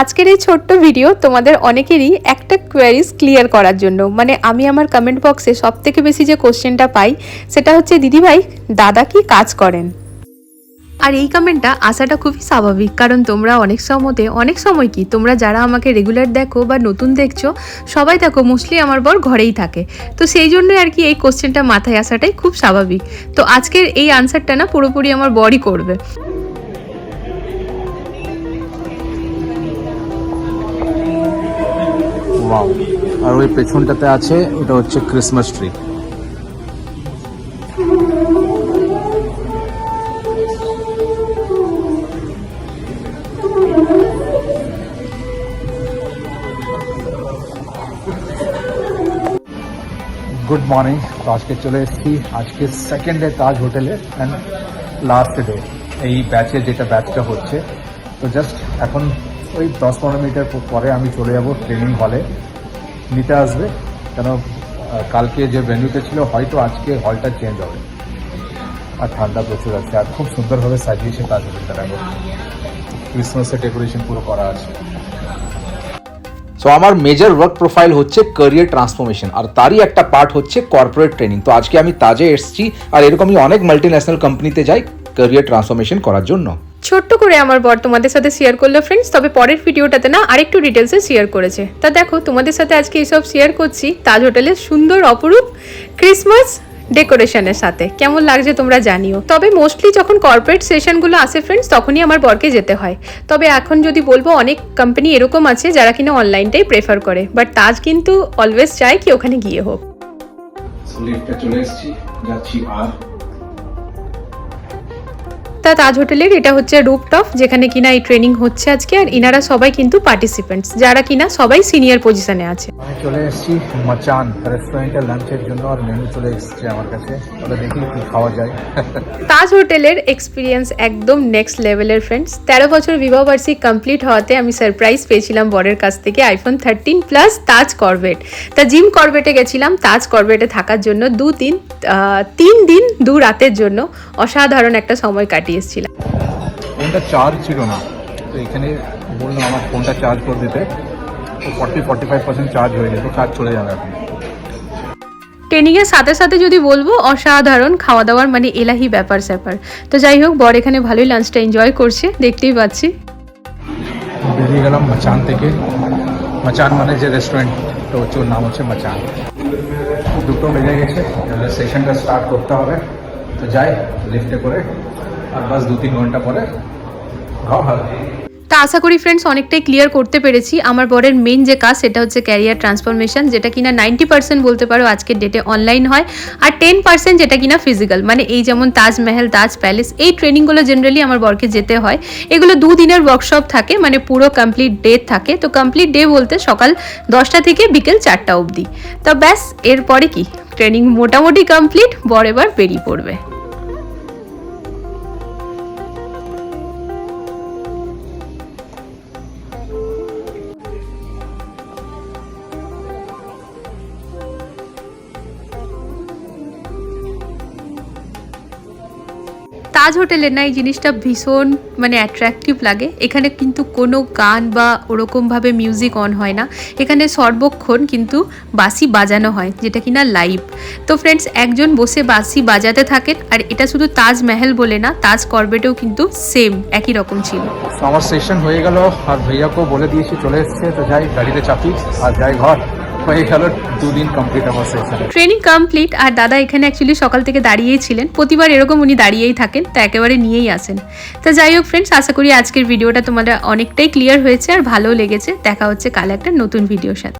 আজকের এই ছোট্ট ভিডিও তোমাদের অনেকেরই একটা কোয়ারিজ ক্লিয়ার করার জন্য। মানে আমি আমার কমেন্ট বক্সে সব থেকে বেশি যে কোশ্চেনটা পাই, সেটা হচ্ছে, দিদিভাই, দাদা কি কাজ করেন? আর এই কমেন্টটা আসাটা খুবই স্বাভাবিক, কারণ তোমরা অনেক সময়তে অনেক সময় কি, তোমরা যারা আমাকে রেগুলার দেখো বা নতুন দেখছ, সবাই দেখো মোস্টলি আমার বর ঘরেই থাকে। তো সেই জন্যই আর কি এই কোশ্চেনটা মাথায় আসাটাই খুব স্বাভাবিক। তো আজকের এই আনসারটা না পুরোপুরি আমার বরই করবে। ওয়াও। আর ওই পেছনটাতে আছে ওটা হচ্ছে ক্রিসমাস ট্রি গুড মর্নিং তো আজকে চলে এসেছি। আজকে সেকেন্ড ডে তাজ হোটেলে অ্যান্ড লাস্ট ডে এই ব্যাচে যেটা ব্যাচটা হচ্ছে, তো জাস্ট এখন ওই দশ পনেরো মিনিটের পরে আমি চলে যাব ট্রেনিং হলে নিতে আসবে। কেন কালকে যে ভেন্যুতে ছিল, হয়তো আজকে হলটা চেঞ্জ হবে। আর ঠান্ডা প্রচুর আছে। আর খুব সুন্দরভাবে সাজিয়েছে তাজ হোটেলটা দেখো ক্রিসমাসের ডেকোরেশন পুরো করা আছে। সো আমার মেজর ওয়ার্ক প্রোফাইল হচ্ছে ক্যারিয়ার ট্রান্সফরমেশন আর তারই একটা পার্ট হচ্ছে কর্পোরেট ট্রেনিং তো আজকে আমি তাজে এসেছি। আর এরকমই অনেক মাল্টি ন্যাশনাল কোম্পানিতে যাই ক্যারিয়ার ট্রান্সফরমেশন করার জন্য। ছোট্ট করে আমার বর তোমাদের সাথে শেয়ার করল ফ্রেন্ডস তবে পরের ভিডিওটাতে না আরেকটু ডিটেলসে শেয়ার করেছে। তা দেখো, তোমাদের সাথে আজকে এইসব শেয়ার করছি তাজ হোটেলের সুন্দর, অপরূপ ক্রিসমাস ডেকোরেশনের সাথে। কেমন লাগছে তোমরা জানিও। তবে মোস্টলি যখন কর্পোরেট সেশনগুলো আসে ফ্রেন্ডস তখনই আমার বরকে যেতে হয়। তবে এখন যদি বলব, অনেক কোম্পানি এরকম আছে যারা কিনা অনলাইনটাই প্রেফার করে। বাট তাজ কিন্তু অলওয়েজ চায় কি ওখানে গিয়ে হোক। চলে এসেছি। যাচ্ছি আর তা তাজ হোটেলের এটা হচ্ছে রুপটপ যেখানে কিনা এই ট্রেনিং হচ্ছে আজকে আর ইনারা সবাই কিন্তু পার্টিসিপেন্টস যারা কিনা সবাই সিনিয়র পজিশনে আছে। চলে এসেছি মাচান রেস্টুরেন্টের লাঞ্চের জন্য আর মেনু চলে এসেছে আমার কাছে। তাহলে দেখি কি খাওয়া যায়। তাজ হোটেলের এক্সপিরিয়েন্স একদম নেক্সট লেভেলের ফ্রেন্ডস তেরো বছর বিবাহবার্ষিক কমপ্লিট হওয়াতে আমি সারপ্রাইজ পেয়েছিলাম বরের কাছ থেকে iPhone thirteen plus Taj Corbett তা জিম করবেটে গেছিলাম তাজ করবেটে থাকার জন্য দু তিন তিন দিন দু রাতের জন্য অসাধারণ একটা সময় কাটিয়ে এসেছিলাম ফোনটা চার্জ ছিল না। তো এখানে বলল আমার ফোনটা চার্জ করে দিতে। তো forty forty five percent charge হয়ে যেত চার্জ চলে যাবে এখন। ট্রেনিংয়ের সাথে সাথে যদি বলব অসাধারণ খাওয়া দাওয়ার মানে এলাহি ব্যাপার স্যাপার। তো যাই হোক বর এখানে ভালোই লাঞ্চটা এনজয় করছে দেখতেই পাচ্ছি। বেরিয়ে গেলাম মাচান থেকে। মাচান মানে যে রেস্টুরেন্ট তো ওর নাম হচ্ছে মাচান। দুটো বেজে গেছে সেশনটা স্টার্ট করতে হবে। তো যাই লিফটে করে আর বাস দু তিন ঘণ্টা পরে তা আশা করি ফ্রেন্ডস অনেকটাই ক্লিয়ার করতে পেরেছি। আমার বরের মেন যে কাজ, সেটা হচ্ছে ক্যারিয়ার ট্রান্সফরমেশন যেটা কিনা নাইনটি পার্সেন্ট বলতে পারো আজকের ডেটে অনলাইন হয়, আর টেন পার্সেন্ট যেটা কিনা ফিজিক্যাল মানে এই যেমন তাজমহল, তাজ প্যালেস এই ট্রেনিংগুলো জেনারেলি আমার বরকে যেতে হয়। এগুলো দুদিনের ওয়ার্কশপ থাকে মানে পুরো কমপ্লিট ডে থাকে। তো কমপ্লিট ডে বলতে সকাল দশটা থেকে বিকেল চারটা অবধি। তা ব্যাস, এরপরে কি? ট্রেনিং মোটামুটি কমপ্লিট বর এবার বেরিয়ে পড়বে। তাজ হোটেলে না এই জিনিসটা ভীষণ মানে অ্যাট্রাকটিভ লাগে। এখানে কিন্তু কোনো গান বা ওরকমভাবে মিউজিক অন হয় না। এখানে সর্বক্ষণ কিন্তু বাসি বাজানো হয়, যেটা কিনা লাইভ তো ফ্রেন্ডস একজন বসে বাসি বাজাতে থাকেন, আর এটা শুধু তাজমহল বলে না, তাজ করবেটেও কিন্তু সেম একই রকম ছিল। আমার সেশন হয়ে গেল, আর ভাইয়াকেও বলে দিয়েছি, চলে এসছে, তো যাই, গাড়িতে চাপি, আর যাই ঘর। হয়ে গেল, দুদিন কমপ্লিট আমার সেশন ট্রেনিং কমপ্লিট আর দাদা এখানে অ্যাকচুয়ালি সকাল থেকে দাঁড়িয়েই ছিলেন প্রতিবার এরকম উনি দাঁড়িয়েই থাকেন, তো একেবারে নিয়েই আসেন। তো যাই হোক ফ্রেন্ডস আশা করি আজকের ভিডিওটা তোমাদের অনেকটাই ক্লিয়ার হয়েছে আর ভালো লেগেছে। দেখা হচ্ছে কাল একটা নতুন ভিডিওর সাথে।